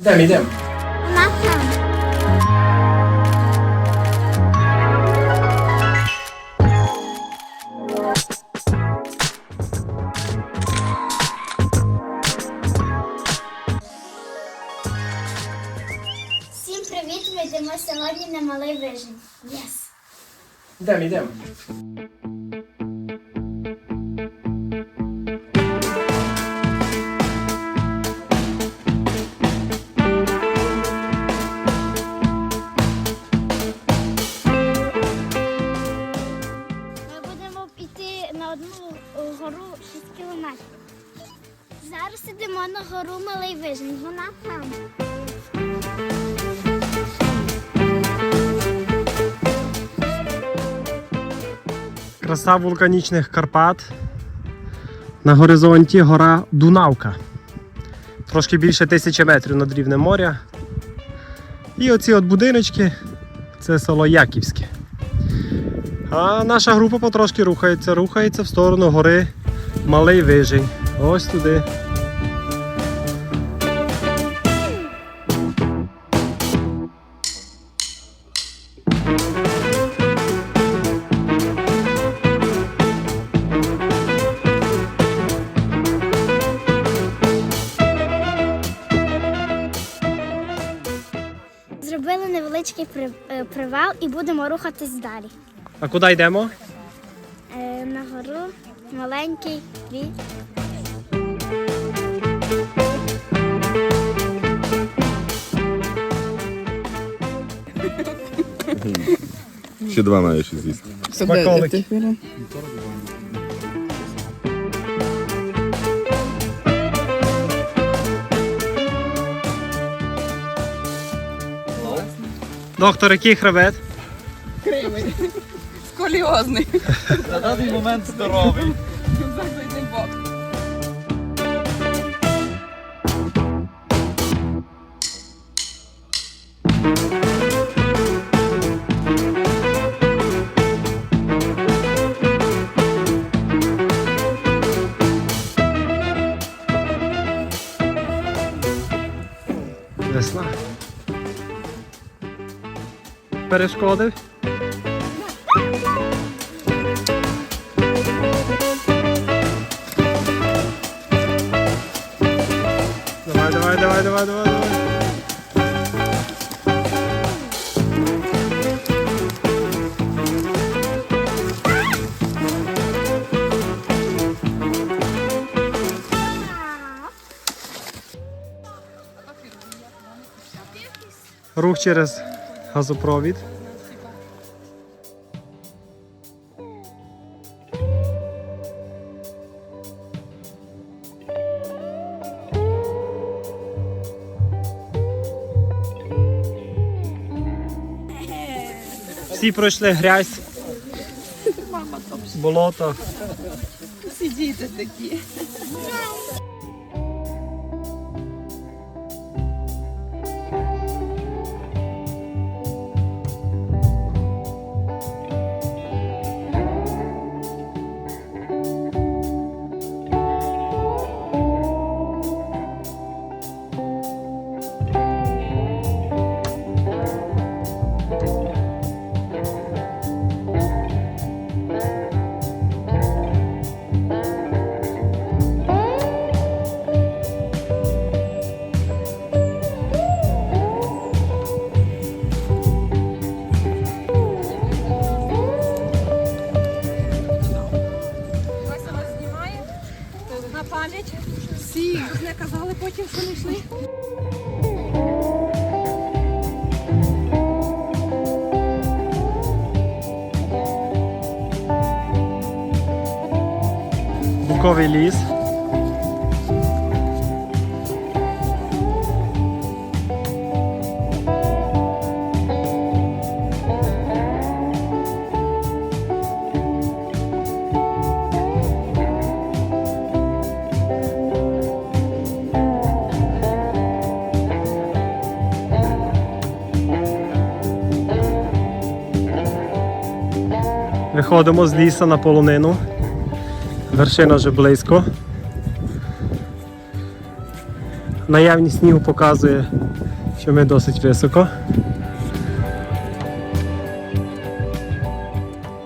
Йдемо, йдемо. Вона там. Всім привіт! Ми йдемо сьогодні на малий вижин. Єс! Йдемо, йдемо. Краса вулканічних Карпат. На горизонті гора Дунавка. Трошки більше тисячі метрів над рівнем моря. І оці от будиночки це село Яківське. А наша група потрошки рухається, рухається в сторону гори Малий Вижень. Ось туди. Зробили невеличкий е, привал і будемо рухатись далі. А куди йдемо? Е, На гору маленький дві. Ще два ще з'їсти. Смаколики. Доктор, який хребет? Сколіозний. На даний момент здоровий. Перешкоди? Давай, давай, давай, давай, давай, давай. Рух через газопровід. Всі пройшли грязь, болото. Сидіти такі. Потім, що не Виходимо з лісу на полонину. Вершина вже близько. наявність снігу показує, що ми досить високо.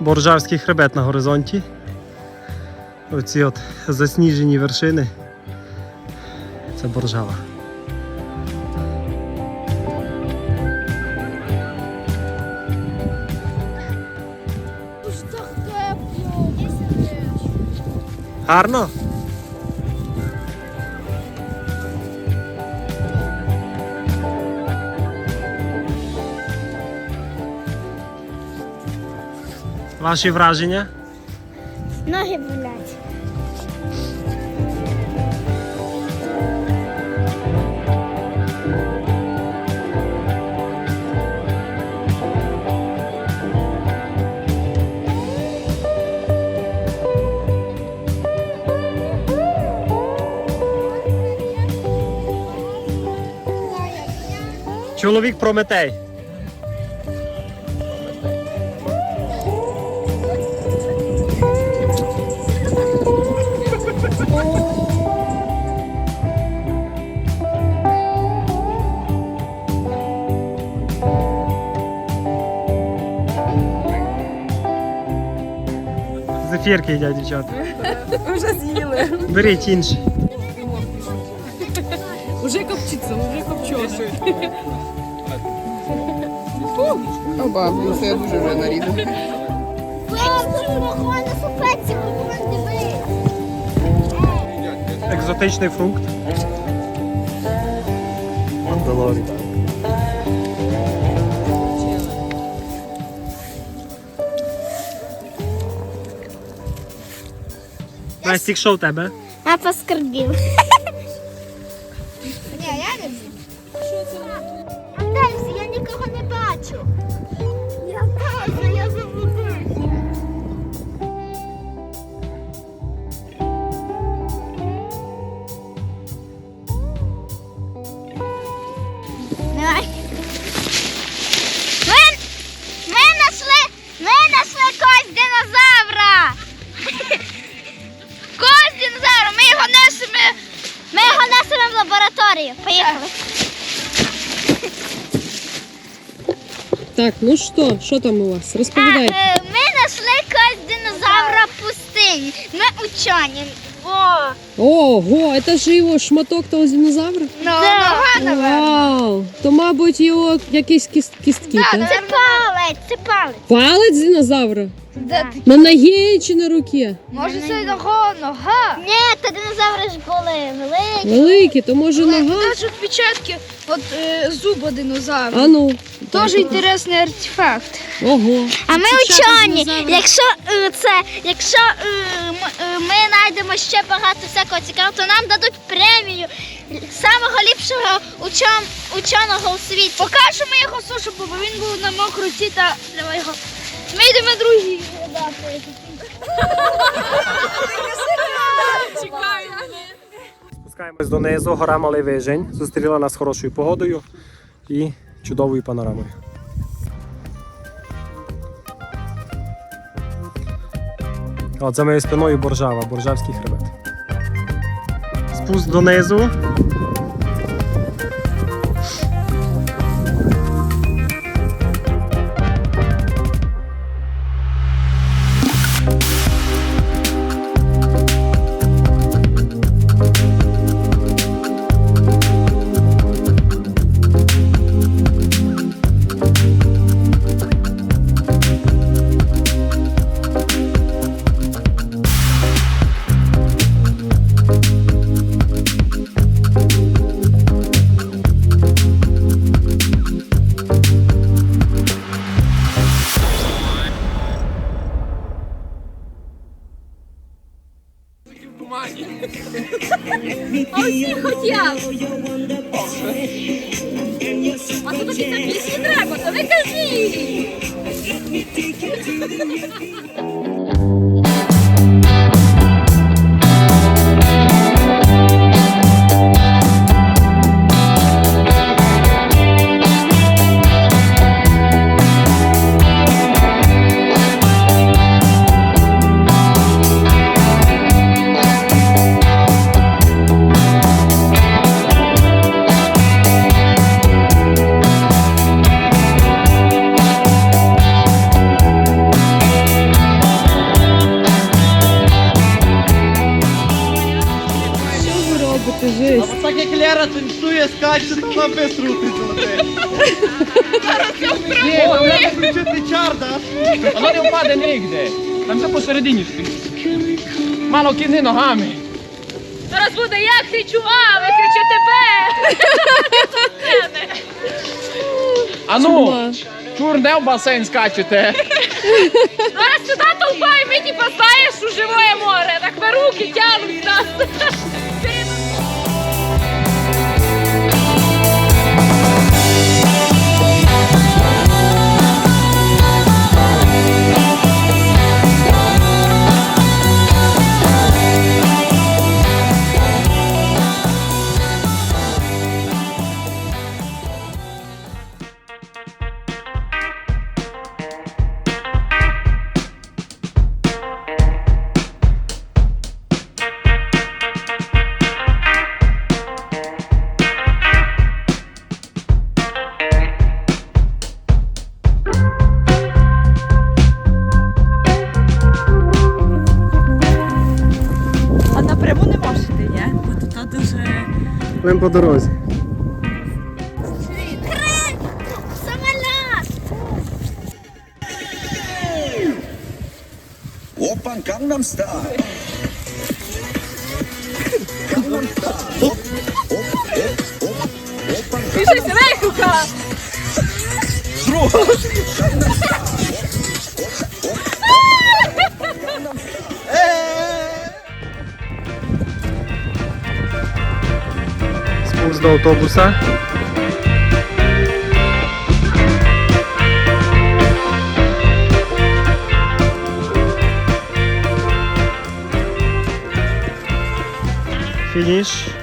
Боржавський хребет на горизонті. Оці от засніжені вершини. Це Боржава. Гарно? Ваші враження? Ноги болять. Чоловік Прометей. Зефірки їдять дівчата. Вже з'їли. Беріть інші. О, бабу, це я дуже вже нарізав. Екзотичний фрукт. Мандалорі. Настік, що в тебе? Я поскорбів. Дальше, я нікого не бачу. Я теж, я заблудився. Давай. Ми, ми ми нашли кость динозавра. Кость динозавра, ми його несемо, ми його несемо в лабораторію. Поїхали. Так, ну що, що там у вас? Розповідай. Е, Ми знайшли кость динозавра пустині. Ми учені. О, Ого, це ж його шматок того динозавра? да. Вау! То, мабуть, його якісь кіст- кістки, так? Це палець, це палець. Палець динозавра? Да. На ногі чи на руці? Може, це нога, нога? Ні, то динозаври ж були великі. Великі, то може нога? Даже отпечатки от е, зуба динозавра. А ну. Тоже інтересний артефакт. Ого. А ми учені. Якщо е, це, якщо е, м- е, ми знайдемо ще багато всякого цікавого, то нам дадуть премію самого ліпшого учом, ученого у світі. Покажемо його сушу, бо він був на мокруті та давай його. Ми йдемо другий. Спускаємось донизу, гора Малий Вижень. Зустріла нас хорошою погодою і чудовою панорамою. От за моєю спиною Боржава, Боржавський хребет. Спуск донизу. Скаче, то вона виструтиться на те. Ні, нам треба включити чарда. Воно не впаде нігде. Там все посередині стоїть. Мало кини ногами. Зараз буде я кричу А, ви кричите Б. А ну, чур не в басейн скачете. Зараз сюди толпа, і ми типа знаєш, що живе море. Так на руки тягнуть нас. По дорозі. Самоліт! Опан Gangnam Style. Біжись, рейхука! Vamos do autobus, tá? Finish.